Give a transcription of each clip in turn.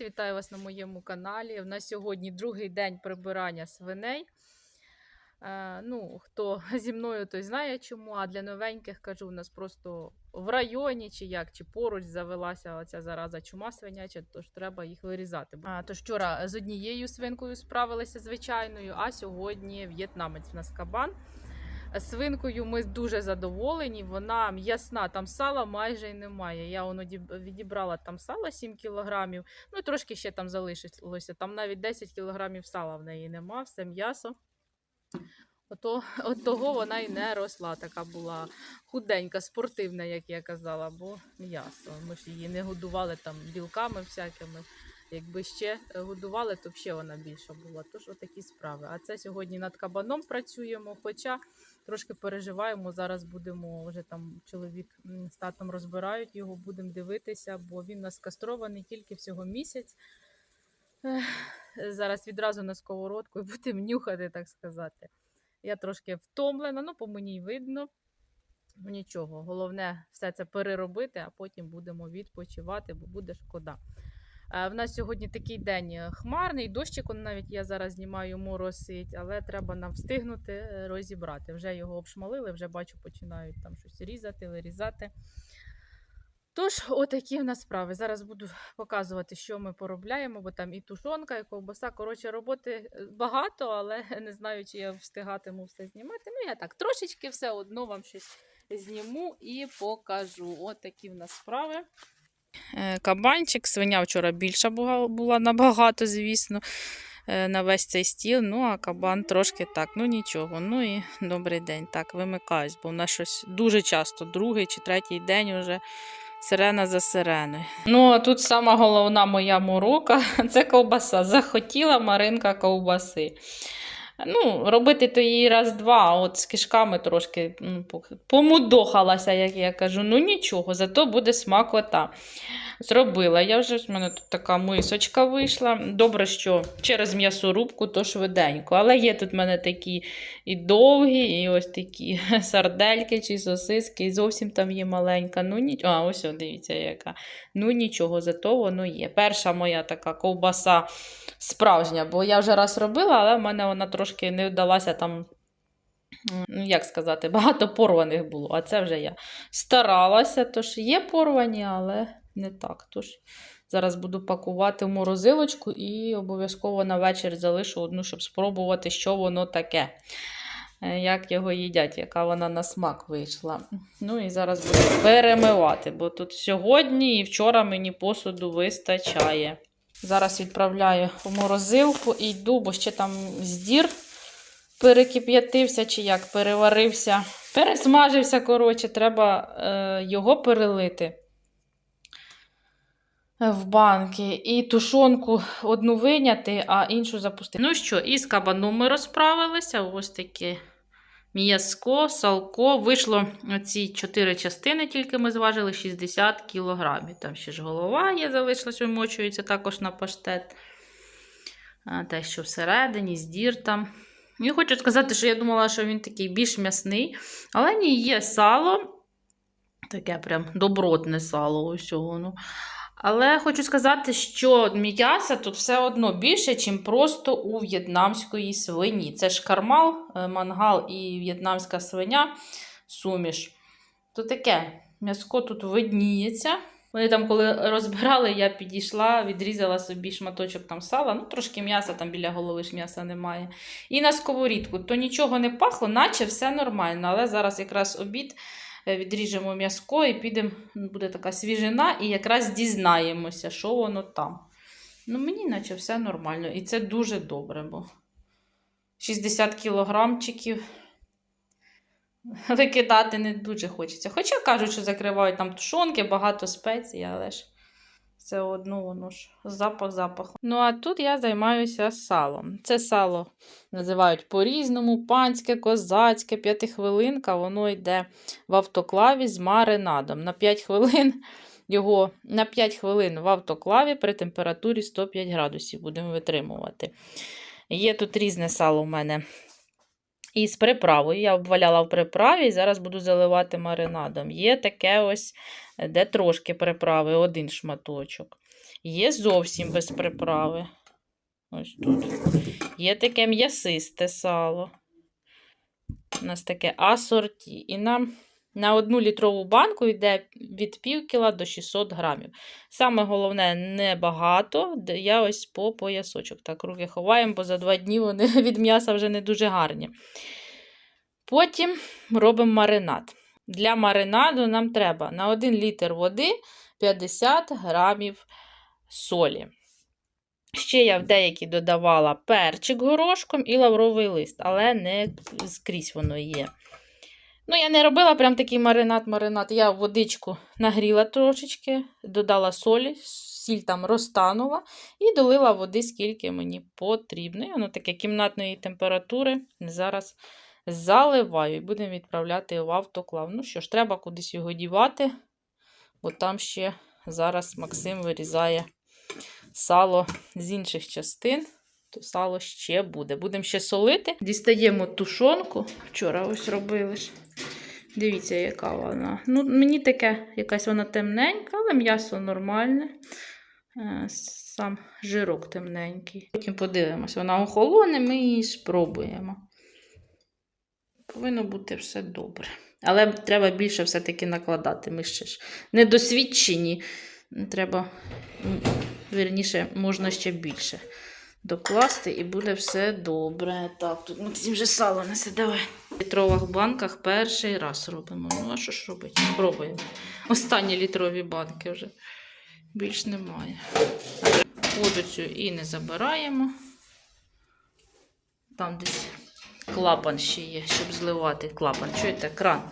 Вітаю вас на моєму каналі. У нас сьогодні другий день прибирання свиней. Е, ну, хто зі мною, той знає чому. А для новеньких кажу, у нас просто в районі чи як, чи поруч завелася оця зараза чума свиняча, тож треба їх вирізати. А, тож вчора з однією свинкою справилися звичайною, а сьогодні в'єтнамець в нас кабан. Свинкою ми дуже задоволені. Вона м'ясна, там сала майже й немає. Я воно відібрала там сала 7 кілограмів. Ну і трошки ще там залишилося. Там навіть 10 кілограмів сала в неї нема, все м'ясо. Ото, от того вона і не росла. Така була худенька, спортивна, як я казала, бо м'ясо. Ми ж її не годували там білками всякими. Якби ще годували, то ще вона більша була. Тож отакі справи. А це сьогодні над кабаном працюємо. Хоча трошки переживаємо. Зараз будемо вже там чоловік з татом розбирають його, будемо дивитися, бо він нас кастрований тільки всього місяць. Зараз відразу на сковородку і будемо нюхати, так сказати. Я трошки втомлена, ну по мені й видно. Нічого, головне все це переробити, а потім будемо відпочивати, бо буде шкода. Е, В нас сьогодні такий день е, хмарний, дощик он навіть я зараз знімаю, моросить, але треба нам встигнути е, розібрати. Вже його обшмалили, вже бачу, починають там щось різати, вирізати. Тож, отакі в нас справи. Зараз буду показувати, що ми поробляємо, бо там і тушонка, і ковбаса. Коротше, роботи багато, але не знаю, чи я встигатиму все знімати. Ну, я так трошечки все одно вам щось зніму і покажу. Отакі в нас справи. Е, Кабанчик, свиня вчора більша була, набагато, звісно, е, на весь цей стіл. Ну, а кабан трошки так, ну нічого. Ну і добрий день. Так, вимикаюсь, бо в нас щось дуже часто, другий чи третій день вже сирена за сиреною. Ну, а тут сама головна моя морока це ковбаса. Захотіла Маринка ковбаси. Ну, робити то її раз-два, от з кишками трошки ну, помудохалася, як я кажу. Ну нічого, зато буде смакота. Зробила. Я вже в мене тут така мисочка вийшла. Добре, що через м'ясорубку, то швиденько. Але є тут в мене такі і довгі, і ось такі сардельки чи сосиски. І зовсім там є маленька. Ну, ні... А, ось, дивіться, яка. Ну нічого, зато воно є. Перша моя така ковбаса справжня, бо я вже раз робила, але в мене вона трошки не вдалася там. Ну, як сказати, багато порваних було, а це вже я старалася, тож є порвані, але не так. Тож зараз буду пакувати в морозилочку і обов'язково на вечір залишу одну, щоб спробувати, що воно таке. Е, Як його їдять, яка вона на смак вийшла. Ну і зараз буду перемивати, бо тут сьогодні і вчора мені посуду вистачає. Зараз відправляю в морозилку і йду, бо ще там здір перекип'ятився чи як переварився. Пересмажився, коротше, треба е, його перелити в банки і тушонку одну виняти, а іншу запустити. Ну що, із кабаном ми розправилися. Ось таке м'язко, салко. Вийшло ці чотири частини, тільки ми зважили 60 кілограмів. Там ще ж голова є, залишилась, вимочується також на паштет. Те, що всередині, здір там. Я хочу сказати, що я думала, що він такий більш м'ясний, але ні, є сало. Таке прям добротне сало усього. Ну. Але хочу сказати, що м'яса тут все одно більше, ніж просто у в'єтнамської свині. Це ж кармал, е, мангал і в'єтнамська свиня суміш. То таке м'яско тут видніється. Вони там, коли розбирали, я підійшла, відрізала собі шматочок там сала, ну трошки м'яса, там біля голови ж м'яса немає. І на сковорідку, то нічого не пахло, наче все нормально. Але зараз якраз обід відріжемо м'яско і підемо, буде така свіжина, і якраз дізнаємося, що воно там. Ну, мені наче все нормально. І це дуже добре, бо 60 кілограмчиків викидати не дуже хочеться. Хоча кажуть, що закривають там тушонки, багато спецій, але ж все одно воно ж запах запаху. Ну, а тут я займаюся салом. Це сало називають по-різному: панське, козацьке, п'ятихвилинка, воно йде в автоклаві з маринадом. На 5 хвилин його на 5 хвилин в автоклаві при температурі 105 градусів будемо витримувати. Є тут різне сало у мене і з приправою. Я обваляла в приправі і зараз буду заливати маринадом. Є таке ось, де трошки приправи, один шматочок. Є зовсім без приправи. Ось тут. Є таке м'ясисте сало. У нас таке асорті. І нам на одну літрову банку йде від пів кіла до 600 грамів. Саме головне, небагато. Я ось по поясочок. Так, руки ховаємо, бо за два дні вони від м'яса вже не дуже гарні. Потім робимо маринад. Для маринаду нам треба на 1 літр води 50 грамів солі. Ще я в деякі додавала перчик горошком і лавровий лист, але не скрізь воно є. Ну, я не робила прям такий маринад-маринад. Я водичку нагріла трошечки, додала солі, сіль там розтанула і долила води, скільки мені потрібно. І воно таке кімнатної температури. Зараз заливаю і будемо відправляти в автоклав. Ну що ж, треба кудись його дівати, бо там ще зараз Максим вирізає сало з інших частин, то сало ще буде. Будемо ще солити. Дістаємо тушонку. Вчора ось робили ж. Дивіться, яка вона. Ну, мені таке, якась вона темненька, але м'ясо нормальне. Е, Сам жирок темненький. Потім подивимося, вона охолоне, ми її спробуємо. Повинно бути все добре. Але треба більше все-таки накладати. Ми ще ж недосвідчені. Треба, м, вірніше, можна ще більше докласти і буде все добре. Так, тут Максим вже сало несе, давай. Літрових банках перший раз робимо. Ну, а що ж робити? Спробуємо. Останні літрові банки вже. Більш немає. Воду цю і не забираємо. Там десь клапан ще є, щоб зливати клапан. Чуєте, кран?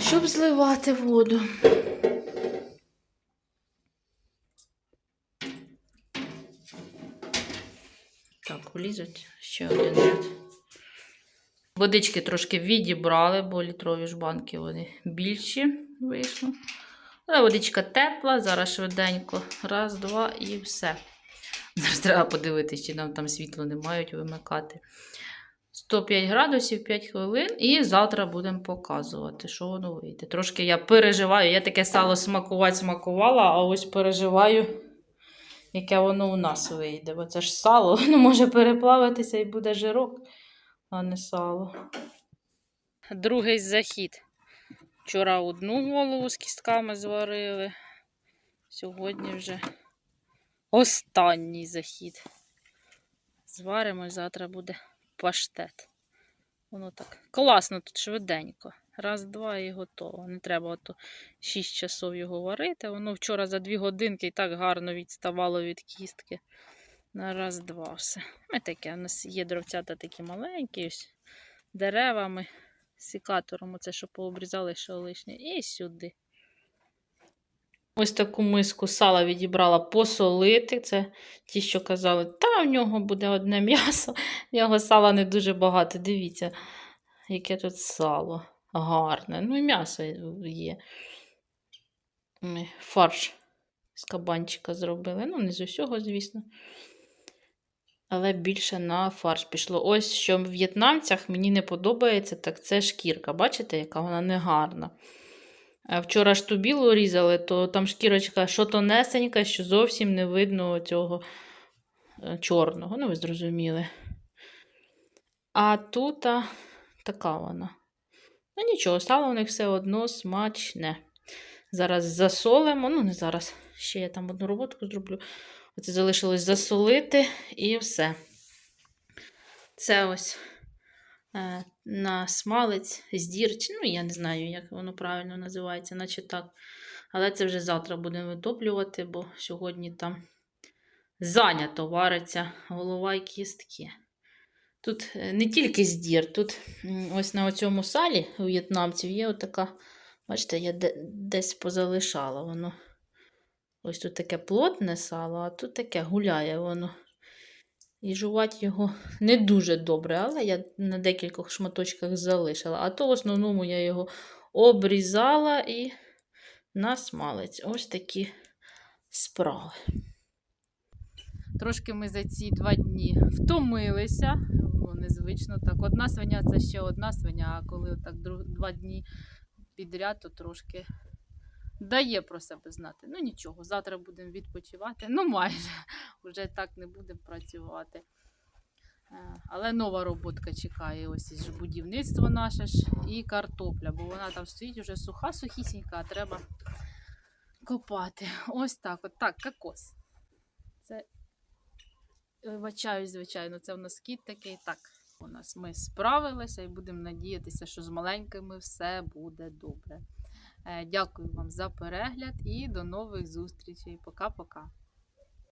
Щоб зливати воду. Так, влізуть ще один ряд. Водички трошки відібрали, бо літрові ж банки вони більші вийшли. Але водичка тепла, зараз швиденько. Раз, два і все. Зараз треба подивитися, чи нам там світло не мають вимикати. 105 градусів 5 хвилин, і завтра будемо показувати, що воно вийде. Трошки я переживаю, я таке сало смакувати смакувала, а ось переживаю, яке воно у нас вийде. Бо це ж сало, воно може переплавитися і буде жирок, а не сало. Другий захід. Вчора одну голову з кістками зварили. Сьогодні вже останній захід. Зваримо і завтра буде паштет. Воно так класно тут швиденько. Раз, два і готово. Не треба ото 6 часов його варити. Воно вчора за 2 годинки і так гарно відставало від кістки. На раз, два все. Ми таке, у нас є дровцята такі маленькі, ось деревами, сікатором, оце, що пообрізали, що лишнє. І сюди. Ось таку миску сала відібрала посолити. Це ті, що казали, та в нього буде одне м'ясо. В нього сала не дуже багато. Дивіться, яке тут сало гарне. Ну і м'ясо є. Фарш з кабанчика зробили. Ну, не з усього, звісно. Але більше на фарш пішло. Ось що в в'єтнамцях мені не подобається, так це шкірка. Бачите, яка вона негарна. Вчора ж ту білу різали, то там шкірочка що тонесенька, що зовсім не видно цього е, чорного. Ну, ви зрозуміли. А тут а, така вона. Ну, нічого, сало у них все одно смачне. Зараз засолимо. Ну, не зараз. Ще я там одну роботку зроблю. Оце залишилось засолити і все. Це ось е, на смалець з дірч. Ну, я не знаю, як воно правильно називається, наче так. Але це вже завтра будемо витоплювати, бо сьогодні там зайнято вариться голова і кістки. Тут е, не тільки здір, тут ось на цьому салі у в'єтнамців є отака, бачите, я десь позалишала воно. Ось тут таке плотне сало, а тут таке гуляє воно. І жувати його не дуже добре, але я на декількох шматочках залишила. А то в основному я його обрізала і на смалець. Ось такі справи. Трошки ми за ці два дні втомилися. Ну, незвично так. Одна свиня це ще одна свиня, а коли так два дні підряд, то трошки дає про себе знати. Ну нічого, завтра будемо відпочивати. Ну, майже вже так не будемо працювати. Е, Але нова роботка чекає. Ось ж будівництво наше ж і картопля, бо вона там стоїть вже суха, сухісінька, а треба копати. Ось так, от так, кокос. Це вибачаюсь, звичайно, це в нас кіт такий. Так, у нас ми справилися і будемо надіятися, що з маленькими все буде добре. Е, Дякую вам за перегляд і до нових зустрічей. Пока-пока.